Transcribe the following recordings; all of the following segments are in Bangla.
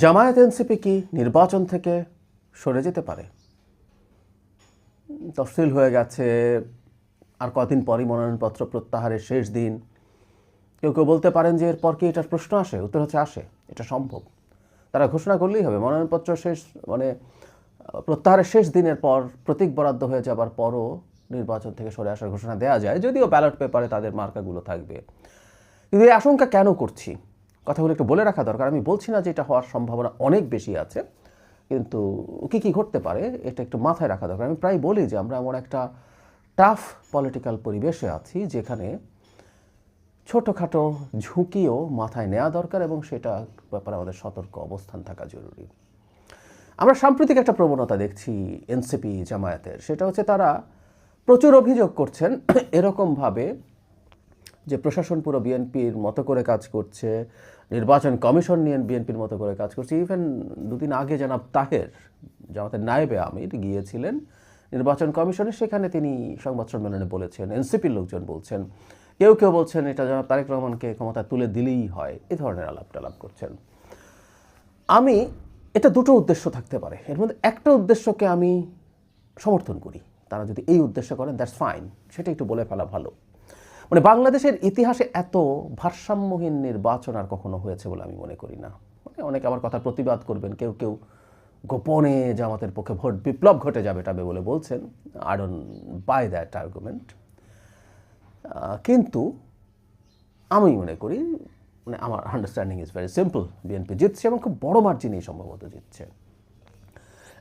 জামায়াত এনসিপি কি নির্বাচন থেকে সরে যেতে পারে? তফসিল হয়ে গেছে, আর কদিন পরই মনোনয়নপত্র প্রত্যাহারের শেষ দিন। কেউ কেউ বলতে পারেন যে এরপর কি এটার প্রশ্ন আসে? উত্তর হচ্ছে আসে, এটা সম্ভব। তারা ঘোষণা করলেই হবে, মনোনয়নপত্র শেষ মানে প্রত্যাহারের শেষ দিনের পর প্রতীক বরাদ্দ হয়ে যাবার পরও নির্বাচন থেকে সরে আসার ঘোষণা দেওয়া যায়, যদিও ব্যালট পেপারে তাদের মার্কাগুলো থাকবে। কিন্তু এই আশঙ্কা কেন করছি? কথাগুলো একটু বলে রাখা দরকার। আমি বলছি না যে এটা হওয়ার সম্ভাবনা অনেক বেশি আছে, কিন্তু কী কী ঘটতে পারে এটা একটু মাথায় রাখা দরকার। আমি প্রায় বলি যে আমরা এমন একটা টাফ পলিটিক্যাল পরিবেশে আছি যেখানে ছোটোখাটো ঝুঁকিও মাথায় নেওয়া দরকার এবং সেটা ব্যাপারে আমাদের সতর্ক অবস্থান থাকা জরুরি। আমরা সাম্প্রতিক একটা প্রবণতা দেখছি এনসিপি জামায়াতের, সেটা হচ্ছে তারা প্রচুর অভিযোগ করছেন এরকমভাবে যে প্রশাসন পুরো বিএনপির মতো করে কাজ করছে, নির্বাচন কমিশন নিয়ে বিএনপির মতো করে কাজ করছে। ইভেন দুদিন আগে জনাব তাহের, জামাতের নায়েবে আমির গিয়েছিলেন নির্বাচন কমিশনে, সেখানে তিনি সংবাদ সম্মেলনে বলেছেন, এনসিপির লোকজন বলছেন, কেউ কেউ বলছেন এটা জনাব তারেক রহমানকে ক্ষমতা তুলে দিলেই হয়, এ ধরনের আলাপ টালাপ করছেন। আমি, এটা দুটো উদ্দেশ্য থাকতে পারে। এর মধ্যে একটা উদ্দেশ্যকে আমি সমর্থন করি, তারা যদি এই উদ্দেশ্য করেন দ্যাটস ফাইন সেটা একটু বলে ফেলা ভালো। মানে বাংলাদেশের ইতিহাসে এত ভারসাম্যহীন নির্বাচন আর কখনো হয়েছে বলে আমি মনে করি না। মানে অনেকে আমার কথা প্রতিবাদ করবেন, কেউ কেউ গোপনে জামাতের পক্ষে ভোট, বিপ্লব ঘটে যাবে টাবে বলে বলছেন। I don't buy that argument কিন্তু আমি মনে করি মানে আমার understanding is very simple BNP জিতছে এবং খুব বড় মার্জিনেই সম্ভবত জিতছে।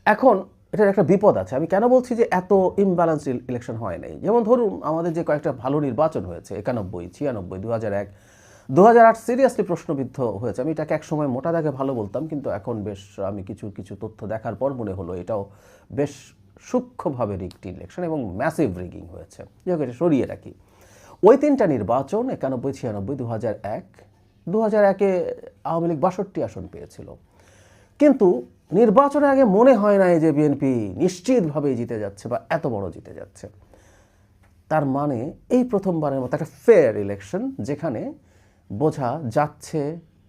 এখন এটার একটা বিপদ আছে। আমি কেন বলছি যে এত ইমব্যালেন্স ইলেকশন হয় নাই? যেমন ধরুন, আমাদের যে কয়েকটা ভালো নির্বাচন হয়েছে, একানব্বই, ছিয়ানব্বই দু হাজার এক দু হাজার আট সিরিয়াসলি প্রশ্নবিদ্ধ হয়েছে। আমি এটাকে একসময় মোটা দাগে ভালো বলতাম, কিন্তু এখন বেশ আমি কিছু কিছু তথ্য দেখার পর মনে হলো এটাও বেশ সূক্ষ্মভাবে রিগড ইলেকশন এবং ম্যাসিভ রিগিং হয়েছে। যাই হোক, এটা সরিয়ে রাখি। ওই তিনটা নির্বাচন, একানব্বই, ছিয়ানব্বই দু হাজার এক দু হাজার একে আওয়ামী লীগ বাষট্টি আসন পেয়েছিল। কিন্তু নির্বাচনের আগে মনে হয় না যে বিএনপি নিশ্চিতভাবে জিতে যাচ্ছে বা এত বড় জিতে যাচ্ছে। তার মানে এই প্রথমবারের মতো একটা ফেয়ার ইলেকশন যেখানে বোঝা যাচ্ছে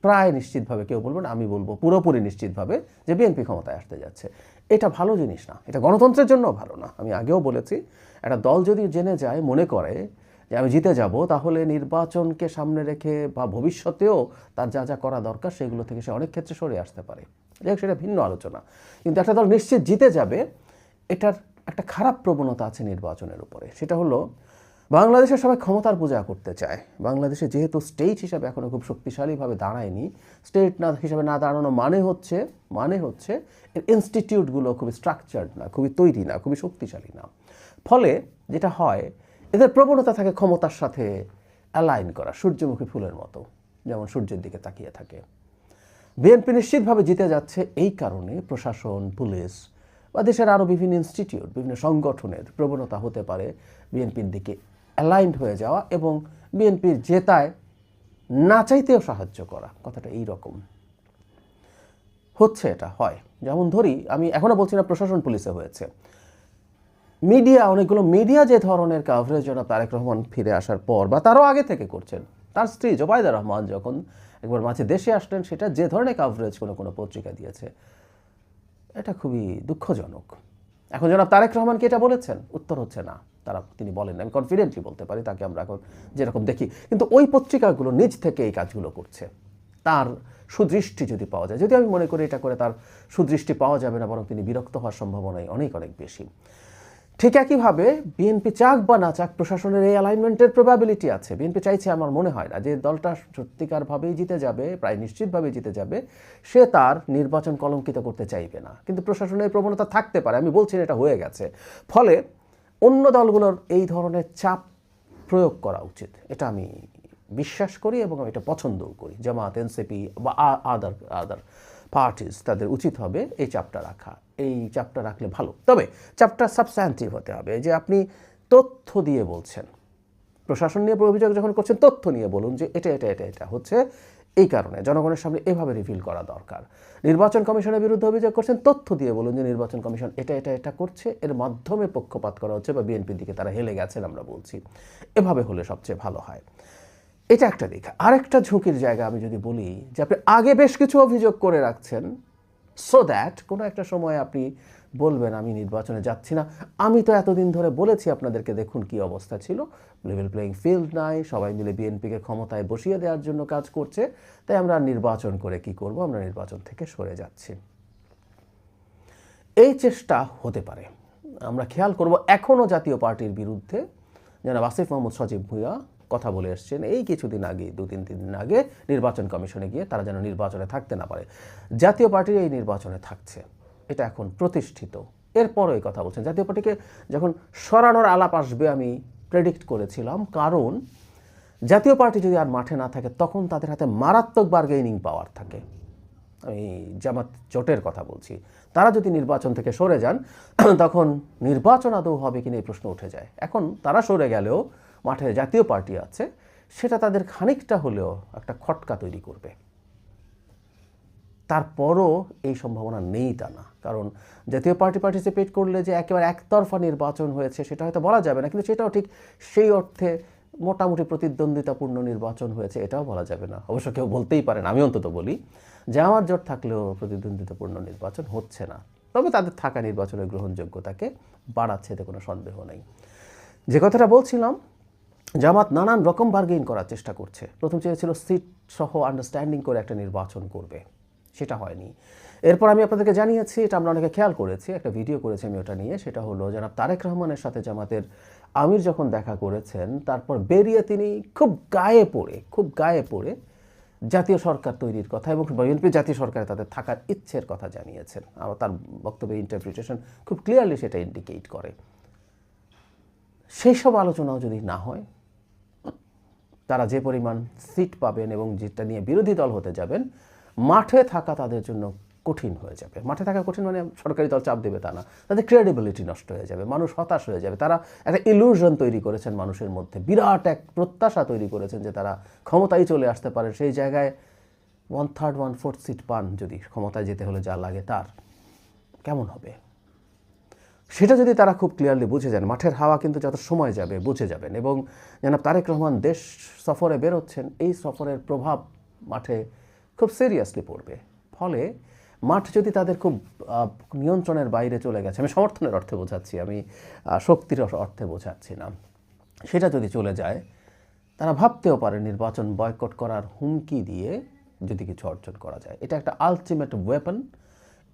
প্রায় নিশ্চিতভাবে, কেউ বলবেন আমি বলব পুরোপুরি নিশ্চিতভাবে যে বিএনপি ক্ষমতায় আসতে যাচ্ছে। এটা ভালো জিনিস না, এটা গণতন্ত্রের জন্য ভালো না। আমি আগেও বলেছি, একটা দল যদি জেনে যায়, মনে করে যে আমি জিতে যাব, তাহলে নির্বাচনকে সামনে রেখে বা ভবিষ্যতেও তার যা যা করা দরকার, সেগুলো থেকে সে অনেক ক্ষেত্রে সরে আসতে পারে। যাই সেটা ভিন্ন আলোচনা। কিন্তু একটা দল নিশ্চিত জিতে যাবে, এটার একটা খারাপ প্রবণতা আছে নির্বাচনের উপরে। সেটা হলো, বাংলাদেশের সবাই ক্ষমতার পূজা করতে চায়। বাংলাদেশে যেহেতু স্টেট হিসাবে এখনও খুব শক্তিশালীভাবে দাঁড়ায়নি স্টেট না হিসাবে না দাঁড়ানো মানে হচ্ছে মানে হচ্ছে এর ইনস্টিটিউটগুলো খুবই স্ট্রাকচার্ড না, খুবই তৈরি না, খুবই শক্তিশালী না। ফলে যেটা হয়, এদের প্রবণতা থাকে ক্ষমতার সাথে অ্যালাইন করা, সূর্যমুখী ফুলের মতো, যেমন সূর্যের দিকে তাকিয়ে থাকে। বিএনপি নিশ্চিতভাবে জিতে যাচ্ছে এই কারণে প্রশাসন, পুলিশ বা দেশের আরও বিভিন্ন ইনস্টিটিউট, বিভিন্ন সংগঠনের প্রবণতা হতে পারে বিএনপির দিকে অ্যালাইন্ড হয়ে যাওয়া এবং বিএনপির জেতায় না চাইতেও সাহায্য করা। কথাটা এই রকম হচ্ছে এটা, হয়। যেমন ধরি, আমি এখনও বলছি না প্রশাসন পুলিশে হয়েছে। মিডিয়া, অনেকগুলো মিডিয়া যে ধরনের কাভারেজ জনাব তারেক রহমান ফিরে আসার পর বা তারও আগে থেকে করছেন, তার স্ত্রী জোবায়দা রহমান যখন একবার মাঝে দেশে আসলেন, সেটা যে ধরনের কাভারেজ কোনো কোনো পত্রিকা দিয়েছে, এটা খুবই দুঃখজনক। এখন জনাব তারেক রহমান কি এটা বলেছেন? উত্তর হচ্ছে না। তারা, তিনি বলেন, আমি কনফিডেন্টলি বলতে পারি, তাকে আমরা এখন যেরকম দেখি। কিন্তু ওই পত্রিকাগুলো নিজ থেকে এই কাজগুলো করছে। তার সুদৃষ্টি যদি পাওয়া যায়, যদি আমি মনে করি এটা করে তার সুদৃষ্টি পাওয়া যাবে না, বরং তিনি বিরক্ত হওয়ার সম্ভাবনাই অনেক অনেক বেশি। ঠিক একইভাবে বিএনপি চাক বা না চাক প্রশাসনের এই অ্যালাইনমেন্টের প্রবাবিলিটি আছে। বিএনপি চাইছে আমার মনে হয় না যে দলটা সত্যিকারভাবেই জিতে যাবে, প্রায় নিশ্চিতভাবে জিতে যাবে, সে তার নির্বাচন কলঙ্কিত করতে চাইবে না। কিন্তু প্রশাসনের প্রবণতা থাকতে পারে, আমি বলছি এটা হয়ে গেছে। ফলে অন্য দলগুলোর এই ধরনের চাপ প্রয়োগ করা উচিত। এটা আমি বিশ্বাস করি এবং আমি এটা পছন্দও করি। জামাত, এনসিপি বা আদার আদার। পার্টিস তাদের উচিত হবে এই চাপটা রাখা। এই চাপটা রাখলে ভালো। তবে চাপটা সাবস্ট্যান্টিভ হতে হবে যে আপনি তথ্য দিয়ে বলছেন। প্রশাসন নিয়ে অভিযোগ যখন করছেন, তথ্য নিয়ে বলুন যে এটা এটা এটা এটা হচ্ছে এই কারণে। জনগণের সামনে এভাবে রিভিল করা দরকার। নির্বাচন কমিশনের বিরুদ্ধে অভিযোগ করছেন, তথ্য দিয়ে বলুন যে নির্বাচন কমিশন এটা এটা এটা করছে। এর মাধ্যমে পক্ষপাত করা হচ্ছে বা বিএনপির দিকে তারা হেলে গেছেন আমরা বলছি। এভাবে হলে সবচেয়ে ভালো হয়। এটা একটা দিক আরেকটা ঝুঁকির জায়গা আমি যদি বলি, যে আপনি আগে বেশ কিছু অভিযোগ করে রাখছেন সো দ্যাট কোনো একটা সময় আপনি বলবেন, আমি নির্বাচনে যাচ্ছি না। আমি তো এতদিন ধরে বলেছি আপনাদেরকে, দেখুন কি অবস্থা ছিল। লেভেল প্লেয়িং ফিল্ড নাই, সবাই মিলে বিএনপিকে ক্ষমতায় বসিয়ে দেওয়ার জন্য কাজ করছে। তাই আমরা নির্বাচন করে কি করব? আমরা নির্বাচন থেকে সরে যাচ্ছি। এই চেষ্টা হতে পারে। আমরা খেয়াল করব এখনও জাতীয় পার্টির বিরুদ্ধে যেন আসিফ মোহাম্মদ সজীব ভুঁইয়া কথা বলে এসছেন। এই কিছুদিন আগে দু তিন তিন দিন আগে নির্বাচন কমিশনে গিয়ে তারা যেন নির্বাচনে থাকতে না পারে। জাতীয় পার্টি এই নির্বাচনে থাকছে। এটা এখন প্রতিষ্ঠিত। এরপরও এই কথা বলছেন। জাতীয় পার্টিকে যখন সরানোর আলাপ আসবে আমি প্রেডিক্ট করেছিলাম। কারণ জাতীয় পার্টি যদি আর মাঠে না থাকে, তখন তাদের হাতে মারাত্মক বার্গেনিং পাওয়ার থাকে। আমি জামাত জোটের কথা বলছি। তারা যদি নির্বাচন থেকে সরে যান, তখন নির্বাচন আদৌ হবে কিনা এই প্রশ্ন উঠে যায়। এখন তারা সরে গেলেও মাঠে জাতীয় পার্টি আছে, সেটা তাদের খানিকটা হলেও একটা খটকা তৈরি করবে। তারপরও এই সম্ভাবনা নেই তা না কারণ জাতীয় পার্টি পার্টিসিপেট করলে যে একেবারে একতরফা নির্বাচন হয়েছে, সেটা হয়তো বলা যাবে না, কিন্তু সেটাও ঠিক সেই অর্থে মোটামুটি প্রতিদ্বন্দ্বিতাপূর্ণ নির্বাচন হয়েছে, এটাও বলা যাবে না। অবশ্য কেউ বলতেই পারেন, আমি অন্তত বলি যে আমার জোট থাকলেও প্রতিদ্বন্দ্বিতাপূর্ণ নির্বাচন হচ্ছে না। তবে তাদের থাকা নির্বাচনের গ্রহণযোগ্যতাকে বাড়াচ্ছে, এতে কোনো সন্দেহ নেই। যে কথাটা বলছিলাম জামাত নানান রকম বার্গেইন করার চেষ্টা করছে। প্রথম চেয়েছিল সিট সহ আন্ডারস্ট্যান্ডিং করে একটা নির্বাচন করবে। সেটা হয়নি। এরপর আমি আপনাদেরকে জানিয়েছি, এটা আমরা অনেকে খেয়াল করেছি, একটা ভিডিও করেছি আমি ওটা নিয়ে, সেটা হলো জনাব তারেক রহমানের সাথে জামাতের আমির যখন দেখা করেছেন, তারপর বেরিয়ে তিনি খুব গায়ে পড়ে, খুব গায়ে পড়ে জাতীয় সরকার তৈরির কথা এবং বিএনপি জাতীয় সরকারে তাদের থাকার ইচ্ছের কথা জানিয়েছেন। আমার তার বক্তব্যের ইন্টারপ্রিটেশন খুব ক্লিয়ারলি সেটা ইন্ডিকেট করে। সেই সব আলোচনাও যদি না হয় তারা যে পরিমাণ সিট পাবেন এবং যেটা নিয়ে বিরোধী দল হতে যাবেন, মাঠে থাকা তাদের জন্য কঠিন হয়ে যাবে। মাঠে থাকা কঠিন মানে সরকারি দল চাপ দেবে তা না। তাদের ক্রেডিবিলিটি নষ্ট হয়ে যাবে, মানুষ হতাশ হয়ে যাবে। তারা একটা ইলুশন তৈরি করেছেন মানুষের মধ্যে, বিরাট এক প্রত্যাশা তৈরি করেছেন যে তারা ক্ষমতায় চলে আসতে পারে। সেই জায়গায় one third one fourth seat পান যদি ক্ষমতায় যেতে হলে যা লাগে তার। কেমন হবে? সেটা যদি তারা খুব ক্লিয়ারলি বুঝে যান, মাঠের হাওয়া কিন্তু যত সময় যাবে বুঝে যাবেন এবং যেন তারেক রহমান দেশ সফরে বেরোচ্ছেন, এই সফরের প্রভাব মাঠে খুব সিরিয়াসলি পড়বে। ফলে মাঠ যদি তাদের খুব নিয়ন্ত্রণের বাইরে চলে গেছে, আমি সমর্থনের অর্থে বোঝাচ্ছি, আমি শক্তির অর্থে বোঝাচ্ছি না, সেটা যদি চলে যায়, তারা ভাবতেও পারে নির্বাচন বয়কট করার হুমকি দিয়ে যদি কিছু অর্জন করা যায়। এটা একটা আলটিমেট ওয়েপন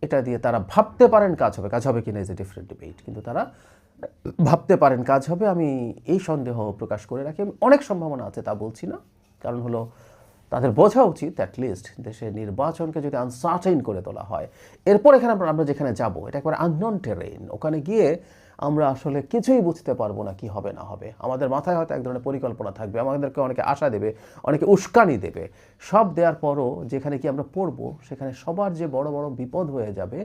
এটা দিয়ে তারা ভাবতে পারেন কাজ হবে। কাজ হবে কিনা ইজ এ ডিফারেন্ট ডিবেট কিন্তু তারা ভাবতে পারেন কাজ হবে। আমি এই সন্দেহ প্রকাশ করে রাখি। অনেক সম্ভাবনা আছে তা বলছি না। কারণ হলো, তাদের বোঝা উচিত অ্যাটলিস্ট দেশে নির্বাচনকে যদি আনসার্টেন করে তোলা হয়। এরপর এখানে আমরা যেখানে যাব, এটা একবার আননন টেরেন ওখানে গিয়ে আমরা আসলে কিছুই বুঝতে পারব না কি হবে, না হবে। আমাদের মাথায় হয়তো এক ধরনের পরিকল্পনা থাকবে, আমাদেরকে অনেকে আশা দেবে, অনেকে উস্কানি দেবে। সব দেওয়ার পরও যেখানে কি আমরা পড়ব, সেখানে সবার যে বড় বড় বিপদ হয়ে যাবে,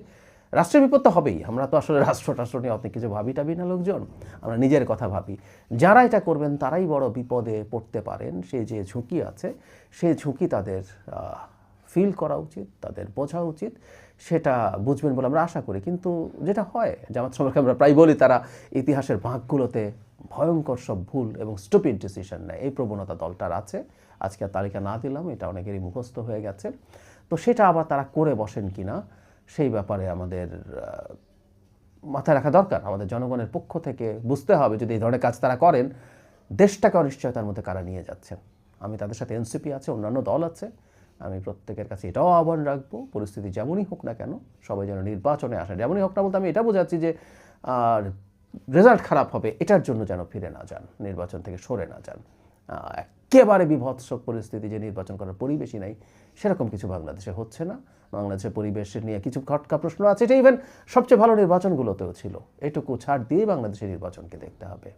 রাষ্ট্রের বিপদ তো হবেই। আমরা তো আসলে রাষ্ট্র টাষ্ট্র নিয়ে অনেক কিছু ভাবি টাবি না লোকজন? আমরা নিজের কথা ভাবি। যারা এটা করবেন, তারাই বড় বিপদে পড়তে পারেন। সেই যে ঝুঁকি আছে সেই ঝুঁকি তাদের ফিল করা উচিত, তাদের বোঝা উচিত, সেটা বুঝবেন বলে আমরা আশা করি। কিন্তু যেটা হয়, জামাত সম্পর্কে আমরা প্রায় বলি, তারা ইতিহাসের ভাগগুলোতে ভয়ঙ্কর সব ভুল এবং স্টুপিড ডিসিশন নেয়। এই প্রবণতা দলটার আছে। আজকে তালিকা না দিলাম, এটা অনেকেরই মুখস্থ হয়ে গেছে। তো সেটা আবার তারা করে বসেন কি না, সেই ব্যাপারে আমাদের মাথায় রাখা দরকার। আমাদের জনগণের পক্ষ থেকে বুঝতে হবে, যদি এই ধরনের কাজ তারা করেন, দেশটাকে অনিশ্চয়তার মধ্যে কারা নিয়ে যাচ্ছেন আমি তাদের সাথে এনসিপি আছে, অন্যান্য দল আছে। আমি প্রত্যেকের কাছে এটাও আহ্বান রাখব, পরিস্থিতি যেমনই হোক না কেন, সবাই যেন নির্বাচনে আসে। যেমনই হোক না বলতে আমি এটা বোঝাচ্ছি যে, আর রেজাল্ট খারাপ হবে, এটার জন্য যেন ফিরে না যান, নির্বাচন থেকে সরে না যান। একেবারে বিভৎস পরিস্থিতি যে নির্বাচন করার পরিবেশই নাই, সেরকম কিছু বাংলাদেশে হচ্ছে না। বাংলাদেশের পরিবেশের নিয়ে কিছু খটকা প্রশ্ন আছে এটা ইভেন সবচেয়ে ভালো নির্বাচনগুলোতেও ছিল। এটুকু ছাড় দিয়েই বাংলাদেশের নির্বাচনকে দেখতে হবে।